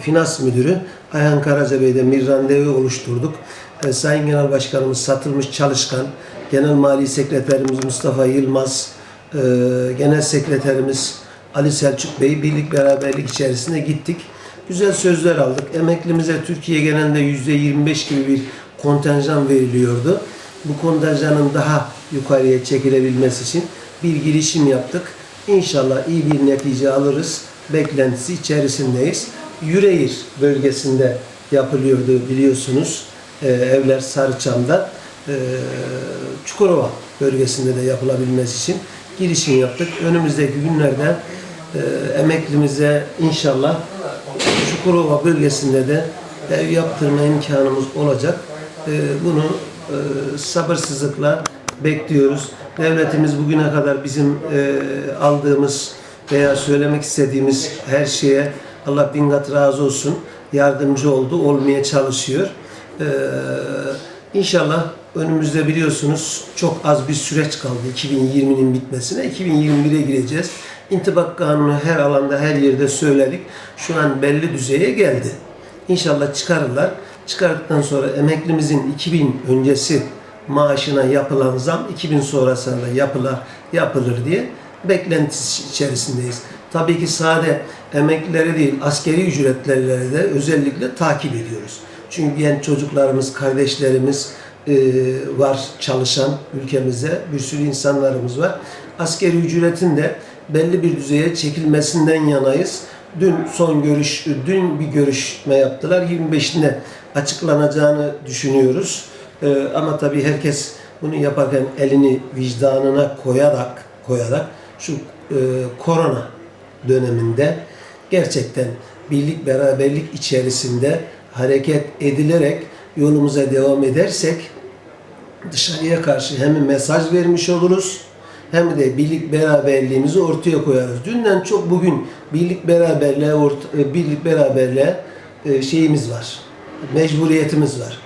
Finans Müdürü Ayhan Karaca Bey'den bir randevu oluşturduk. E, Sayın Genel Başkanımız Satılmış Çalışkan, Genel Mali Sekreterimiz Mustafa Yılmaz, e, Genel Sekreterimiz Ali Selçuk Bey birlik beraberlik içerisinde gittik. Güzel sözler aldık. Emeklimize Türkiye genelinde %25 gibi bir kontenjan veriliyordu. Bu kontenjanın daha yukarıya çekilebilmesi için bir girişim yaptık. İnşallah iyi bir netice alırız. Beklentisi içerisindeyiz. Yüreğir bölgesinde yapılıyordu biliyorsunuz. Ee, evler Sarıçam'da. Ee, Çukurova bölgesinde de yapılabilmesi için girişim yaptık. Önümüzdeki günlerde e, emeklimize inşallah Çukurova bölgesinde de ev yaptırma imkanımız olacak. Ee, bunu e, sabırsızlıkla bekliyoruz. Devletimiz bugüne kadar bizim e, aldığımız veya söylemek istediğimiz her şeye Allah bin kat razı olsun yardımcı oldu, olmaya çalışıyor. Ee, İnşallah önümüzde biliyorsunuz çok az bir süreç kaldı 2020'nin bitmesine. 2021'e gireceğiz. İntibak kanunu her alanda her yerde söyledik. Şu an belli düzeye geldi. İnşallah çıkarırlar. Çıkardıktan sonra emeklimizin 2000 öncesi maaşına yapılan zam 2000 sonrasında yapıla, yapılır diye beklentisi içerisindeyiz. Tabii ki sade emeklileri değil, askeri ücretlileri de özellikle takip ediyoruz. Çünkü genç çocuklarımız, kardeşlerimiz e, var çalışan ülkemizde. Bir sürü insanlarımız var. Askeri ücretin de belli bir düzeye çekilmesinden yanayız. Dün son görüş, dün bir görüşme yaptılar. 25'inde açıklanacağını düşünüyoruz. E, ama tabii herkes bunu yaparken elini vicdanına koyarak koyarak şu e, korona döneminde gerçekten birlik beraberlik içerisinde hareket edilerek yolumuza devam edersek dışarıya karşı hem mesaj vermiş oluruz hem de birlik beraberliğimizi ortaya koyarız. Dünden çok bugün birlik beraberliğe e, birlik beraberliğe e, şeyimiz var. Mecburiyetimiz var.